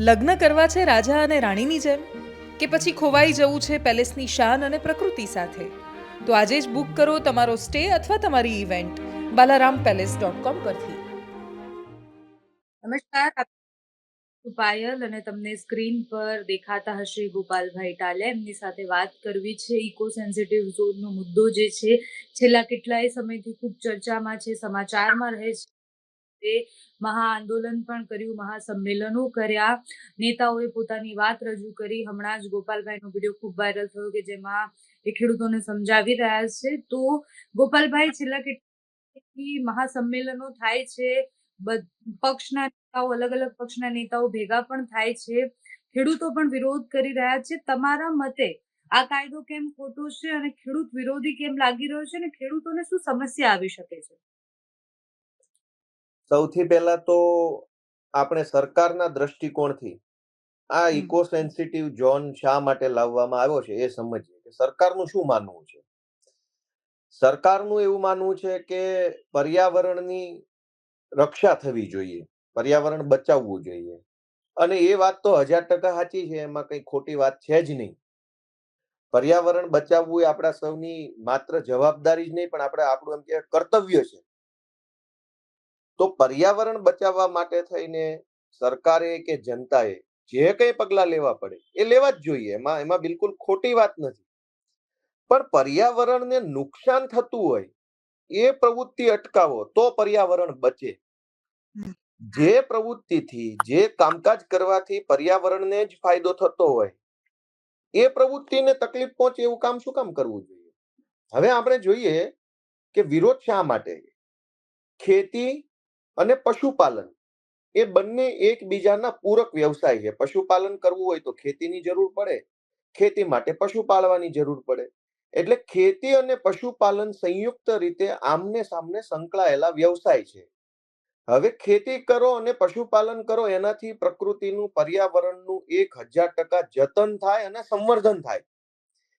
લગ્ન કરવા છે રાજા અને રાણીની જેમ? કે પછી ખોવાઈ જવું છે પેલેસની શાન અને પ્રકૃતિ સાથે? તો આજે જ બુક કરો તમારો સ્ટે અથવા તમારી event Balaram palace dot com પરથી. નમસ્કાર પાયલ અને તમને સ્ક્રીન પર દેખાતા હશે ગોપાલભાઈ ટાલે. એમની સાથે વાત કરવી છે ઇકો સેન્સિટિવ ઝોનનો મુદ્દો જે છે. છેલ્લા કેટલાય સમયથી ખૂબ ચર્ચામાં છે, સમાચારમાં રહે છે. તે મહાઆંદોલન પણ કર્યું, મહાસંમેલનો કર્યા. નેતાઓએ પોતાની વાત રજૂ કરી. હમણાં જ ગોપાલભાઈનો વીડિયો ખૂબ વાયરલ થયો કે જેમાં એ ખેડૂતોને સમજાવી રહ્યા છે. તો ગોપાલભાઈ, છેલ્લા કેટલી મહાસંમેલનો થાય છે? પક્ષના નેતાઓ અલગ અલગ પક્ષના નેતાઓ ભેગા પણ થાય છે. ખેડૂતો પણ વિરોધ કરી રહ્યા છે. તમારા મતે આ કાયદો કેમ ખોટો છે અને ખેડૂત વિરોધી કેમ લાગી રહ્યો છે અને ખેડૂતોને શું સમસ્યા આવી શકે છે? સૌથી પહેલા તો આપણે સરકારના દ્રષ્ટિકોણથી આ ઇકો સેન્સિટિવ ઝોન શા માટે લાવવામાં આવ્યો છે એ સમજીએ કે સરકારનું શું માનવું છે? સરકારનું એવું માનવું છે કે પર્યાવરણની રક્ષા થવી જોઈએ પર્યાવરણ બચાવવું જોઈએ. અને એ વાત તો હજાર ટકા સાચી છે એમાં કઈ ખોટી વાત છે જ નહીં. પર્યાવરણ બચાવવું એ આપણા સૌની માત્ર જવાબદારી જ નહીં પણ આપણે આપણું એમ કે કર્તવ્ય છે. તો પર્યાવરણ બચાવવા માટે થઈને સરકારે કે જનતાએ જે કંઈ પગલા લેવા પડે એ લેવા જ જોઈએ. એમાં એમાં બિલકુલ ખોટી વાત નથી. પણ પર્યાવરણને નુકસાન થતું હોય એ પ્રવૃત્તિ અટકાવો તો પર્યાવરણ બચે. જે પ્રવૃત્તિથી જે કામકાજ કરવાથી પર્યાવરણને જ ફાયદો થતો હોય એ પ્રવૃત્તિને તકલીફ પહોંચે એવું કામ શું કામ કરવું જોઈએ? હવે આપણે જોઈએ કે વિરોધ શા માટે? ખેતી અને પશુપાલન. એ બંને એકબીજાના પૂરક વ્યવસાય છે. પશુપાલન કરવું હોય તો ખેતીની જરૂર પડે. ખેતી માટે પશુ પાળવાની જરૂર પડે. એટલે ખેતી અને પશુપાલન સંયુક્ત રીતે આમને સામને સંકળાયેલા વ્યવસાય છે. હવે ખેતી કરો અને પશુપાલન કરો એનાથી પ્રકૃતિનું, પર્યાવરણનું એક હજાર ટકા જતન થાય અને સંવર્ધન થાય.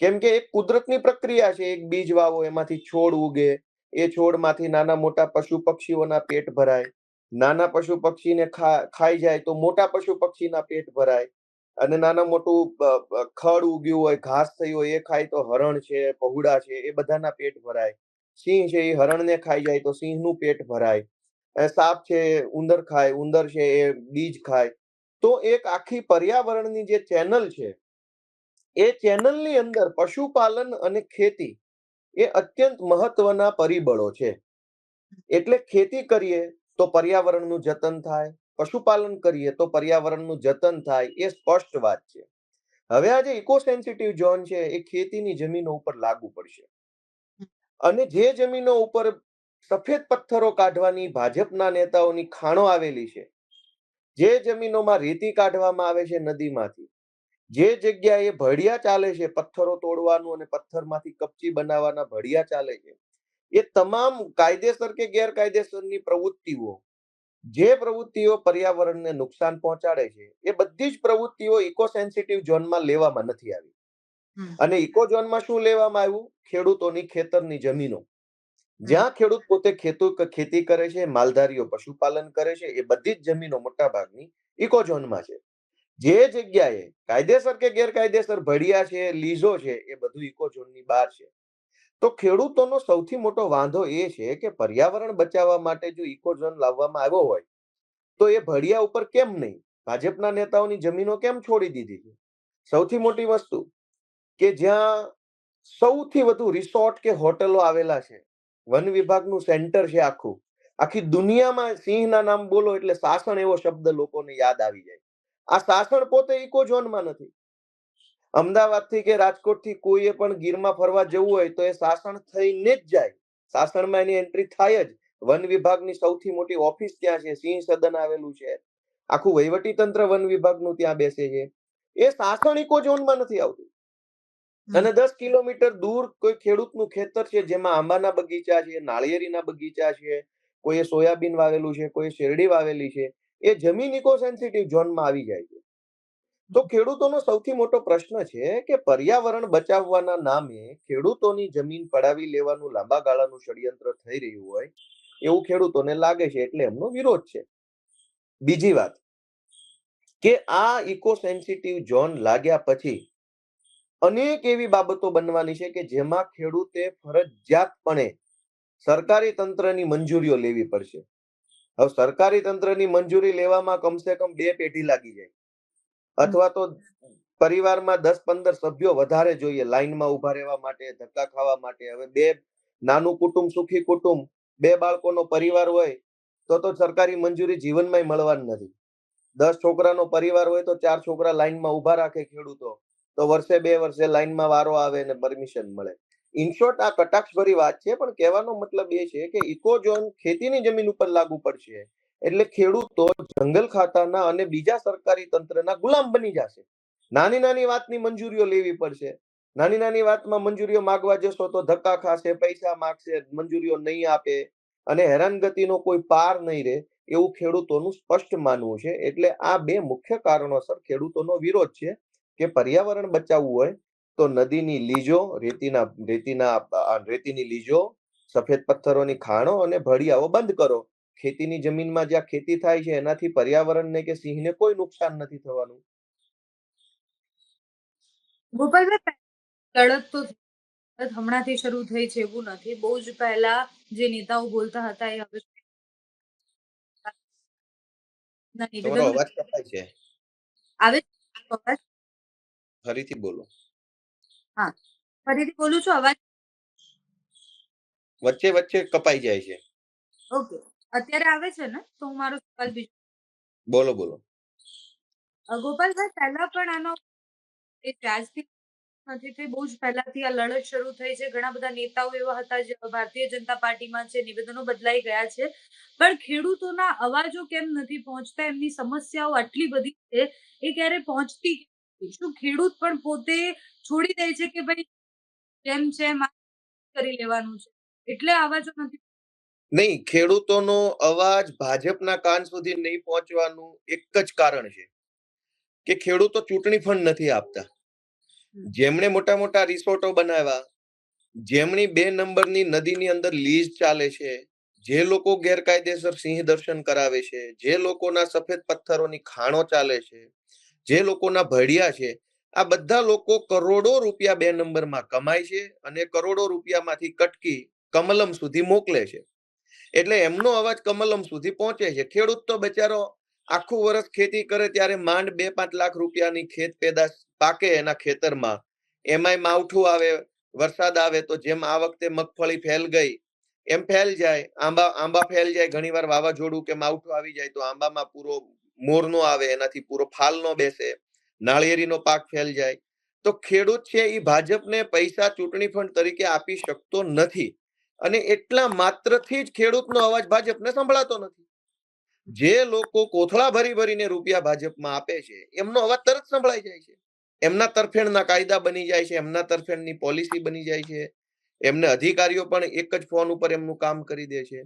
કેમ કે એક કુદરતની પ્રક્રિયા છે. એક બીજ વાવો, એમાંથી છોડ ઉગે એ છોડમાંથી નાના મોટા પશુ પક્ષીઓના પેટ ભરાય. નાના પશુ પક્ષીને ખાઈ જાય તો મોટા પશુ પક્ષીના પેટ ભરાય. અને નાના મોટું ખડ ઉગ્યું હોય, ઘાસ થઈ હોય, એ ખાય તો હરણ છે પહુડા છે, એ બધાના પેટ ભરાય. સિંહ છે, એ હરણને ખાઈ જાય તો સિંહનું પેટ ભરાય. સાપ છે ઉંદર ખાય, ઉંદર છે, એ બીજ ખાય. તો એક આખી પર્યાવરણની જે ચેનલ છે, એ ચેનલની અંદર પશુપાલન અને ખેતી એ અત્યંત મહત્વના પરિબળો છે. એટલે ખેતી કરીએ તો પર્યાવરણનું જતન થાય, પશુપાલન કરીએ તો પર્યાવરણનું જતન થાય, એ સ્પષ્ટ વાત છે. હવે આ જે ઇકો સેન્સિટિવ ઝોન છે, એ ખેતીની જમીનો ઉપર લાગુ પડશે. અને જે જમીનો ઉપર સફેદ પથ્થરો કાઢવાની ભાજપના નેતાઓની ખાણો આવેલી છે, જે જમીનોમાં રેતી કાઢવામાં આવે છે નદીમાંથી જે જગ્યાએ ભડિયા ચાલે છે પથ્થરો તોડવાનું અને પથ્થરમાંથી કપચી બનાવવાના ભડિયા ચાલે છે એ તમામ કાયદેસર કે ગેરકાયદેસરની પ્રવૃત્તિઓ જે પ્રવૃત્તિઓ પર્યાવરણને નુકસાન પહોંચાડે છે એ બધી જ પ્રવૃત્તિઓ ઇકો સેન્સિટિવ ઝોનમાં લેવામાં નથી આવી. અને ઇકો ઝોનમાં શું લેવામાં આવ્યું? ખેડૂતોની ખેતરની જમીનો. જ્યાં ખેડૂત પોતે ખેતુ ખેતી કરે છે માલધારીઓ પશુપાલન કરે છે એ બધી જ જમીનો મોટા ભાગની ઇકો ઝોનમાં છે. જે જગ્યાએ કાયદેસર કે ગેરકાયદેસર ભડિયા છે, લીઝો છે, એ બધું ઇકો ઝોનની બહાર છે. તો ખેડૂતોનો સૌથી મોટો વાંધો એ છે કે પર્યાવરણ બચાવવા માટે જો ઇકો ઝોન લાવવામાં આવ્યો હોય, તો એ ભડિયા ઉપર કેમ નહીં? ભાજપના નેતાઓની જમીનો કેમ છોડી દીધી છે? સૌથી મોટી વસ્તુ કે જ્યાં સૌથી વધુ રિસોર્ટ કે હોટલો આવેલા છે, વન વિભાગનું સેન્ટર છે આખું. આખી દુનિયામાં સિંહના નામ બોલો એટલે શાસન એવો શબ્દ લોકોને યાદ આવી જાય. આ સાસણ પોતે ઇકો ઝોનમાં નથી. અમદાવાદથી કે રાજકોટથી કોઈએ પણ ગીરમાં ફરવા જવું હોય તો એ સાસણ થઈને જ જાય. સાસણમાં એની એન્ટ્રી થાય જ. વન વિભાગની સૌથી મોટી ઓફિસ ત્યાં છે. સિંહ સદન આવેલું છે. આખું વહીવટી તંત્ર વન વિભાગનું ત્યાં બેસે છે. એ સાસણ ઇકો ઝોનમાં નથી આવતું. અને દસ કિલોમીટર દૂર કોઈ ખેડૂતનું ખેતર છે જેમાં આંબાના બગીચા છે નાળિયેરીના બગીચા છે કોઈએ સોયાબીન વાવેલું છે કોઈ શેરડી વાવેલી છે. એ જમીન ઇકો સેન્સિટિવ ઝોનમાં આવી જાય છે. તો ખેડૂતોનો સૌથી મોટો પ્રશ્ન છે કે પર્યાવરણ બચાવવાના નામે ખેડૂતોની જમીન પડાવી લેવાનું લાંબા ગાળાનું ષડયંત્ર થઈ રહ્યું હોય, એવું ખેડૂતોને લાગે છે એટલે એમનો વિરોધ છે. બીજી વાત, કે આ ઇકો સેન્સિટિવ ઝોન લાગ્યા પછી અનેક એવી બાબતો બનવાની છે કે જેમાં ખેડૂતે ફરજિયાતપણે સરકારી તંત્રની મંજૂરીઓ લેવી પડશે. હવે સરકારી તંત્રની મંજૂરી લેવામાં કમસે કમ બે પેઢી લાગી જાય. અથવા તો પરિવારમાં દસ પંદર સભ્યો વધારે જોઈએ લાઈનમાં ઊભા રહેવા માટે ધક્કા ખાવા માટે. હવે બે નાનું કુટુંબ સુખી કુટુંબ બે બાળકોનો પરિવાર હોય તો તો સરકારી મંજૂરી જીવનમાંય મળવાની નથી. દસ છોકરાનો પરિવાર હોય તો ચાર છોકરા લાઈનમાં ઊભા રાખે ખેડૂતો તો વર્ષે બે વર્ષે લાઈનમાં વારો આવે ને પરમિશન મળે. ઇન શોર્ટ આ કટાક્ષભરી વાત છે, પણ કહેવાનો મતલબ એ છે કે ઇકો ઝોન ખેતીની જમીન ઉપર લાગુ પડશે. એટલે ખેડૂતો જંગલ ખાતાના અને બીજા સરકારી તંત્રના ગુલામ બની જશે. નાની નાની વાતની મંજૂરીઓ લેવી પડશે. નાની નાની વાતમાં મંજૂરીઓ માગવા જશો તો ધક્કા ખાશે, પૈસા માગશે, મંજૂરીઓ નહીં આપે અને હેરાનગતિનો કોઈ પાર નહીં રહે એવું ખેડૂતોનું સ્પષ્ટ માનવું છે. એટલે આ બે મુખ્ય કારણોસર ખેડૂતોનો વિરોધ છે કે પર્યાવરણ બચાવવું હોય તો નદીની લીજો રેતીના રેતીના રેતીની લીજો સફેદ પથ્થરોની ખાણો અને ભળિયાઓ બંધ કરો. ખેતીની જમીનમાં જ્યાં ખેતી થાય છે એનાથી પર્યાવરણને કે સિંહને કોઈ નુકસાન નથી થવાનું. ગોપાલભાઈ તો હમણાંથી શરૂ થઈ છે એવું નથી. બહુ જ પહેલા જે નેતાઓ બોલતા હતા એ હવે આવે ફરીથી બોલો. ફરીથી બોલું છું અવાજ? વચ્ચે વચ્ચે કપાઈ જાય છે. ઓકે. અત્યારે આવે છે ને તો હું મારો સવાલ બીજો બોલો બોલો. ગોપાલભાઈ પહેલા પણ આનો એ વ્યાજથી નથી થઈ બહુ જ પહેલાથી આ લડત શરૂ થઈ છે. ઘણા બધા નેતાઓ એવા હતા જે ભારતીય જનતા પાર્ટીમાં છે નિવેદનો બદલાઈ ગયા છે. પણ ખેડૂતોના અવાજો કેમ નથી પહોંચતા? એમની સમસ્યાઓ આટલી બધી છે એ ક્યારે પહોંચતી? શું ખેડૂત પણ પોતે છોડી દે છે કે ભાઈ જેમ છે કરી લેવાનું છે. એટલે અવાજો નથી. નહીં ખેડૂતોનો અવાજ ભાજપના કાન સુધી નહીં પહોંચવાનું એક જ કારણ છે કે ખેડૂતો ચૂંટણી ફંડ નથી આપતા. જેમણે મોટા મોટા રિસોર્ટો બનાવ્યા જેમની બે નંબરની નદીની અંદર લીઝ ચાલે છે જે લોકો ગેરકાયદેસર સિંહ દર્શન કરાવે છે જે લોકોના સફેદ પથ્થરોની ખાણો ચાલે છે જે લોકોના ભડિયા છે, આ બધા લોકો કરોડો રૂપિયા બે નંબરમાં કમાય છે અને કરોડો રૂપિયામાંથી કટકી કમલમ સુધી મોકલે છે. એટલે એમનો અવાજ કમલમ સુધી પહોંચે છે. ખેડૂત તો બચારો આખું વર્ષ ખેતી કરે ત્યારે માંડ બે પાંચ લાખ રૂપિયાની ખેત પેદાશ પાકે એના ખેતરમાં. એમાંય માવઠું આવે, વરસાદ આવે તો જેમ આ વખતે મગફળી ફેલ ગઈ, એમ ફેલ જાય, આંબા આંબા ફેલ જાય, ઘણીવાર વાવાઝોડું કે માવઠું આવી જાય તો આંબામાં પૂરો મોર નો આવે, એનાથી પૂરો ફાલ નો બેસે, નાળિયેરીનો પાક ફેલ જાય. તો ખેડૂત છે એ ભાજપને પૈસા ચૂંટણી ફંડ તરીકે આપી શકતો નથી અને એટલા માત્રથી જ ખેડૂતનો અવાજ ભાજપને સંભળાતો નથી. જે લોકો કોથળા ભરી ભરીને રૂપિયા ભાજપમાં આપે છે, એમનો અવાજ તરત સંભળાઈ જાય છે. એમના તરફેણના કાયદા બની જાય છે, એમના તરફેણની પોલિસી બની જાય છે, એમને અધિકારીઓ પણ એક જ ફોન ઉપર એમનું કામ કરી દે છે.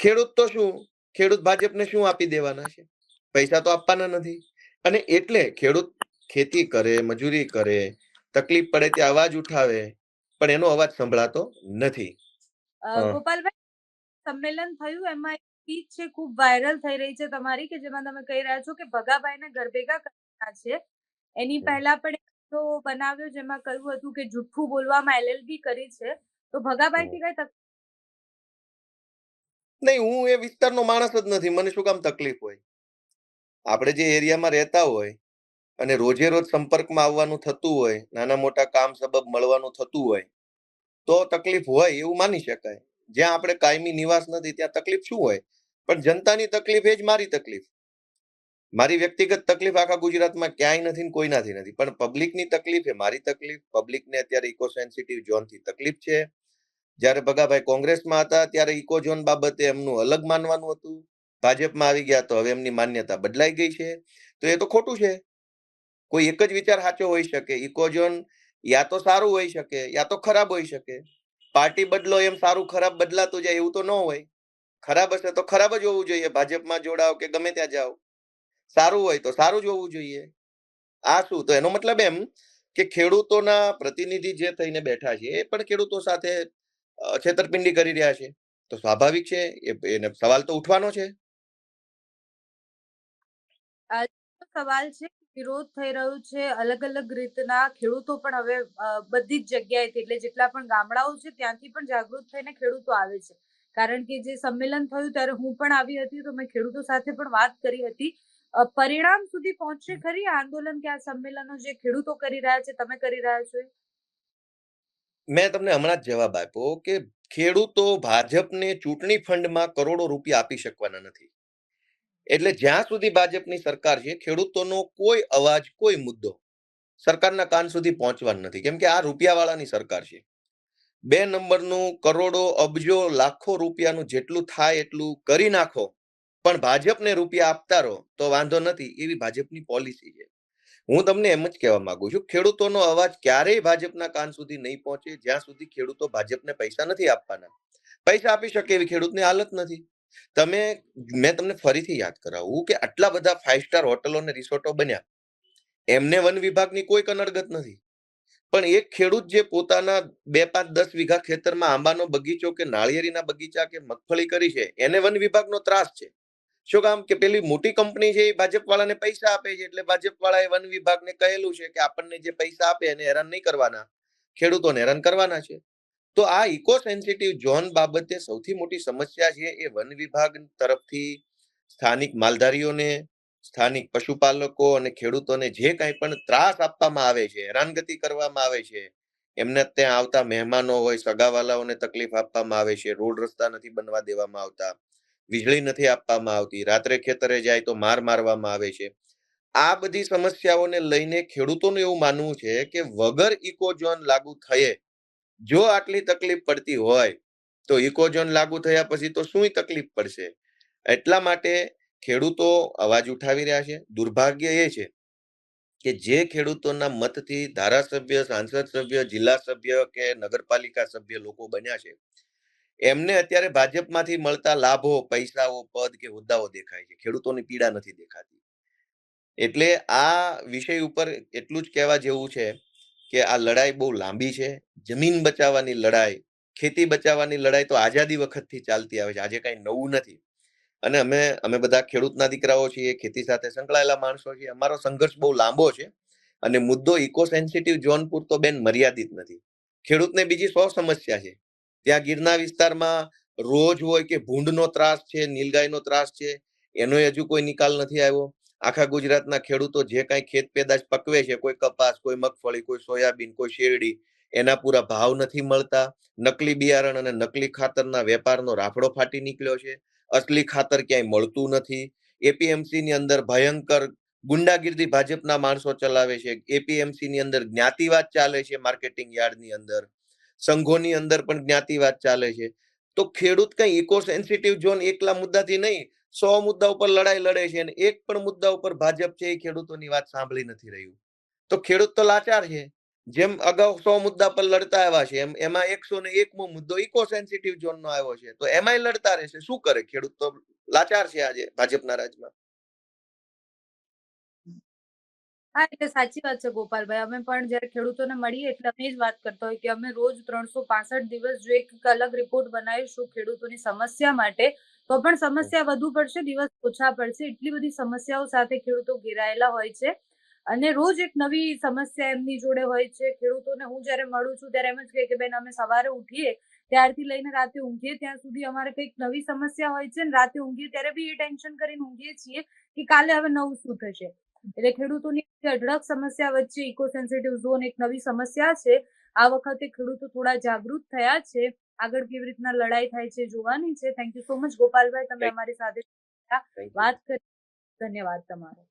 ખેડૂત તો શું? ખેડૂત ભાજપને શું આપી દેવાના છે? પૈસા તો આપવાના નથી. અને એટલે ખેડૂત ખેતી કરે મજૂરી કરે તકલીફ પડે ત્યાં અવાજ ઉઠાવે પણ એનો અવાજ સંભળાતો નથી. ગોપાલભાઈ સંમેલન થયું એમાં એક સ્પીચ છે ખૂબ વાયરલ થઈ રહી છે તમારી કે જેમાં તમે કહી રહ્યા છો કે ભગાભાઈને ઘર ભેગા કરવાના છે. એની પહેલા પણ તો બનાવ્યો જેમાં કહ્યું હતું કે જુઠ્ઠું બોલવામાં એલએલબી કરી છે. તો ભગાભાઈ થી કઈ તકલીફ નહીં હું એ વિસ્તારનો માણસ જ નથી. મને શું કામ તકલીફ હોય? આપણે જે એરિયામાં રહેતા હોય અને રોજે રોજ સંપર્કમાં આવવાનું થતું હોય, નાના મોટા કામ સબબ મળવાનું થતું હોય, તો તકલીફ હોય એવું માની શકાય. જ્યાં આપણે કાયમી નિવાસ નથી, ત્યાં તકલીફ શું હોય? પણ જનતાની તકલીફ એ જ મારી તકલીફ. મારી વ્યક્તિગત તકલીફ આખા ગુજરાતમાં ક્યાંય નથી કોઈનાથી નથી. પણ પબ્લિકની તકલીફ એ મારી તકલીફ. પબ્લિકને અત્યારે ઇકો સેન્સિટિવ ઝોનથી તકલીફ છે. જ્યારે ભગાભાઈ કોંગ્રેસમાં હતા, ત્યારે ઇકો ઝોન બાબતે એમનું અલગ માનવાનું હતું. ભાજપમાં આવી ગયા તો હવે એમની માન્યતા બદલાઈ ગઈ છે. તો એ તો ખોટું છે. કોઈ એક જ વિચાર સાચો હોઈ શકે. ઇકોઝોન યા તો સારું હોઈ શકે, યા તો ખરાબ હોઈ શકે. પાર્ટી બદલો એમ સારું ખરાબ બદલાતું જાય એવું તો ન હોય. ખરાબ હશે તો ખરાબ જ હોવું જોઈએ. ભાજપમાં જોડાઓ કે ગમે ત્યાં જાઓ. સારું હોય તો સારું જ હોવું જોઈએ. આ શું? તો એનો મતલબ એમ કે ખેડૂતોના પ્રતિનિધિ જે થઈને બેઠા છે એ પણ ખેડૂતો સાથે છેતરપિંડી કરી રહ્યા છે. તો સ્વાભાવિક છે. એને સવાલ તો ઉઠવાનો છે. સવાલ છે વિરોધ થઈ રહ્યો છે અલગ અલગ રીતના ખેડૂતો પણ હવે બધી જ જગ્યાએથી એટલે જેટલા પણ ગામડાઓ છે ત્યાંથી પણ જાગૃત થઈને ખેડૂતો આવે છે. કારણ કે જે સંમેલન થયું ત્યારે હું પણ આવી હતી તો મેં ખેડૂતો સાથે પણ વાત કરી હતી. પરિણામ સુધી પહોંચશે ખરી આંદોલન કે આ સંમેલનો જે ખેડૂતો કરી રહ્યા છે? તમે કરી રહ્યા છો મેં તમને હમણાં જ જવાબ આપ્યો કે ખેડૂતો ભાજપને ચૂંટણી ફંડમાં કરોડો રૂપિયા આપી શકવાના નથી. એટલે જ્યાં સુધી ભાજપની સરકાર છે, ખેડૂતોનો કોઈ અવાજ, કોઈ મુદ્દો સરકારના કાન સુધી પહોંચવાનો નથી. કેમ કે આ રૂપિયાવાળાની સરકાર છે. બે નંબરનું કરોડો, અબજો, લાખો રૂપિયાનું જેટલું થાય એટલું કરી નાખો, પણ ભાજપને રૂપિયા આપતા રહો તો વાંધો નથી, એવી ભાજપની પોલિસી છે. હું તમને એમ જ કહેવા માંગુ છું, ખેડૂતોનો અવાજ ક્યારેય ભાજપના કાન સુધી નહીં પહોંચે જ્યાં સુધી ખેડૂતો ભાજપને પૈસા નથી આપવાના. પૈસા આપી શકે એવી ખેડૂતની હાલત નથી. તમે, મેં તમને ફરીથી યાદ કરાવું કે આટલા બધા ફાઇવ સ્ટાર હોટલો અને રિસોર્ટો બન્યા. એમને વન વિભાગની કોઈ કનડગત નથી. પણ એક ખેડૂત જે પોતાના બે પાંચ દસ વીઘા ખેતરમાં આંબાનો બગીચો કે નાળિયેરીના બગીચા કે મગફળી કરી છે, એને વન વિભાગનો ત્રાસ છે. શું કામ કે પેલી મોટી કંપની છે એ ભાજપ વાળાને પૈસા આપે છે, એટલે ભાજપ વાળાએ વન વિભાગને કહેલું છે કે આપણને જે પૈસા આપે એને હેરાન નહીં કરવાના. ખેડૂતોને હેરાન કરવાના છે. તો આ ઇકો સેન્સિટિવ ઝોન બાબતે સૌથી મોટી સમસ્યા છે એ વન વિભાગ તરફથી સ્થાનિક માલધારીઓને, સ્થાનિક પશુપાલકો અને ખેડૂતોને જે કાંઈ પણ ત્રાસ આપવામાં આવે છે, હેરાનગતિ કરવામાં આવે છે, એમને ત્યાં આવતા મહેમાનો હોય, સગાવાલાઓને તકલીફ આપવામાં આવે છે, રોડ રસ્તા નથી બનવા દેવામાં આવતા, વીજળી નથી આપવામાં આવતી, રાત્રે ખેતરે જાય તો માર મારવામાં આવે છે. આ બધી સમસ્યાઓને લઈને ખેડૂતોનું એવું માનવું છે કે વગર ઇકોઝોન લાગુ થયે જો આટલી તકલીફ પડતી હોય, તો ઇકોઝોન લાગુ થયા પછી તો શું તકલીફ પડશે? એટલા માટે ખેડૂતો અવાજ ઉઠાવી રહ્યા છે. દુર્ભાગ્ય એ છે કે જે ખેડૂતોના મતથી ધારાસભ્ય, સાંસદ સભ્ય, જિલ્લા સભ્ય કે નગરપાલિકા સભ્ય લોકો બન્યા છે, એમને અત્યારે ભાજપમાંથી મળતા લાભો, પૈસાઓ, પદ કે હોદ્દાઓ દેખાય છે. ખેડૂતોની પીડા નથી દેખાતી. એટલે આ વિષય ઉપર એટલું જ કહેવા જેવું છે કે આ લડાઈ બહુ લાંબી છે, જમીન બચાવવાની લડાઈ, ખેતી બચાવવાની લડાઈ તો આઝાદી વખતથી ચાલતી આવે છે, આજે કાંઈ નવું નથી. અને અમે અમે બધા ખેડૂતના દીકરાઓ છીએ, ખેતી સાથે સંકળાયેલા માણસો છીએ, અમારો સંઘર્ષ બહુ લાંબો છે. અને મુદ્દો ઇકો સેન્સિટિવ ઝોન પૂરતો બેન મર્યાદિત નથી. ખેડૂતને બીજી સો સમસ્યા છે. ત્યાં ગીરના વિસ્તારમાં રોજ હોય કે ભૂંડનો ત્રાસ છે, નીલગાયનો ત્રાસ છે, એનો હજુ કોઈ નિકાલ નથી આવ્યો. આખા ગુજરાતના ખેડૂતો જે કાંઈ ખેત પેદાશ પકવે છે, કોઈ કપાસ, કોઈ મગફળી, કોઈ સોયાબીન, કોઈ શેરડી, એના પૂરા ભાવ નથી મળતા. નકલી બિયારણ અને નકલી ખાતરના વેપારનો રાફડો ફાટી નીકળ્યો છે. અસલી ખાતર ક્યાંય મળતું નથી. એપીએમસી ની અંદર ભયંકર ગુંડાગીર્દી ભાજપના માણસો ચલાવે છે. એપીએમસી ની અંદર જ્ઞાતિવાદ ચાલે છે માર્કેટિંગ યાર્ડની અંદર. સંઘોની અંદર પણ જ્ઞાતિવાદ ચાલે છે. તો ખેડૂત કઈ ઇકો સેન્સિટિવ ઝોન એકલા મુદ્દાથી નહીં સો મુદ્દા ઉપર લડાઈ લડે છે અને એક પણ મુદ્દા ઉપર ભાજપ છે એ ખેડૂતોની વાત સાંભળી નથી રહ્યું. તો ખેડૂત તો લાચાર છે. જેમ અગાઉ સો મુદ્દા પર લડતા આવ્યા છે, એમ એમાં એકસો ને એકમો મુદ્દો ઇકો સેન્સિટિવ ઝોન નો આવ્યો છે. તો એમાંય લડતા રહેશે. શું કરે? ખેડૂત તો લાચાર છે આજે ભાજપના રાજમાં. હા એટલે સાચી વાત છે ગોપાલભાઈ. અમે પણ જયારે ખેડૂતોને મળીએ એટલે અમે જ વાત કરતા હોય કે અમે રોજ ત્રણસો દિવસ જો એક અલગ રિપોર્ટ બનાવીશું ખેડૂતોની સમસ્યા માટે તો પણ સમસ્યા વધુ પડશે દિવસ ઓછા પડશે એટલી બધી સમસ્યાઓ સાથે ખેડૂતો ઘેરાયેલા હોય છે. અને રોજ એક નવી સમસ્યા એમની જોડે હોય છે. ખેડૂતોને હું જ્યારે મળું છું ત્યારે એમ જ કહે કે બેન અમે સવારે ઉઠીએ ત્યારથી લઈને રાતે ઊંઘીએ ત્યાં સુધી અમારે કંઈક નવી સમસ્યા હોય છે ને રાતે ઊંઘીએ ત્યારે બી એ ટેન્શન કરીને ઊંઘીએ છીએ કે કાલે હવે નવું શું થશે. એટલે ખેડૂતોની અઢળક સમસ્યા વચ્ચે ઇકો સેન્સિટિવ ઝોન એક નવી સમસ્યા છે. આ વખતે ખેડૂતો થોડા જાગૃત થયા છે. આગળ કેવી રીતના લડાઈ થાય છે જોવાની છે. થેન્ક યુ સો મચ ગોપાલભાઈ તમે અમારી સાથે વાત કરી. ધન્યવાદ તમારો.